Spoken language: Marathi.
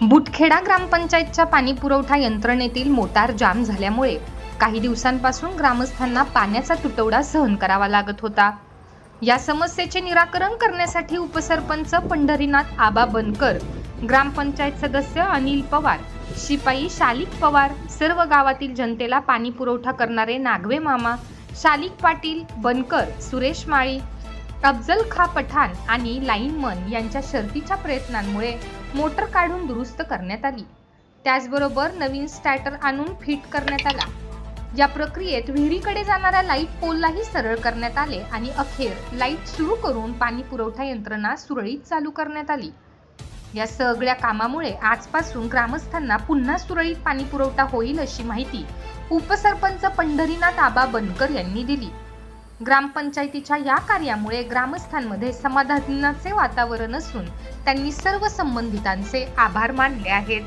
बुटखेडा ग्रामपंचायतच्या पाणी पुरवठा यंत्रणेतील मोटार जाम झाल्यामुळे काही दिवसांपासून ग्रामस्थांना पाण्याचा तुटवडा सहन करावा लागत होता. या समस्येचे निराकरण करण्यासाठी उपसरपंच पंढरीनाथ आबा बनकर ग्रामपंचायत सदस्य अनिल पवार शिपाई शालिक पवार सर्व गावातील जनतेला पाणी पुरवठा करणारे नागवे मामा शालिक पाटील बनकर सुरेश माळी अफजल खा पठाण आणि लाईनमन यांच्या शर्तीच्या प्रयत्नांमुळे मोटर काढून दुरुस्त करण्यात आली. त्याचबरोबर नवीन स्टॅटर आणून फिट करण्यात आला. या प्रक्रियेत विहिरीकडे जाणाऱ्या लाइट पोललाही सरळ करण्यात आले आणि अखेर लाइट सुरू करून पाणी पुरवठा यंत्रणा सुरळीत चालू करण्यात आली. या सगळ्या कामामुळे आजपासून ग्रामस्थांना पुन्हा सुरळीत पाणी पुरवठा होईल अशी माहिती उपसरपंच पंढरीनाथ आबा बनकर यांनी दिली. ग्रामपंचायतीच्या या कार्यामुळे ग्रामस्थांमध्ये समाधानाचे वातावरण असून त्यांनी सर्व संबंधितांचे आभार मानले आहेत.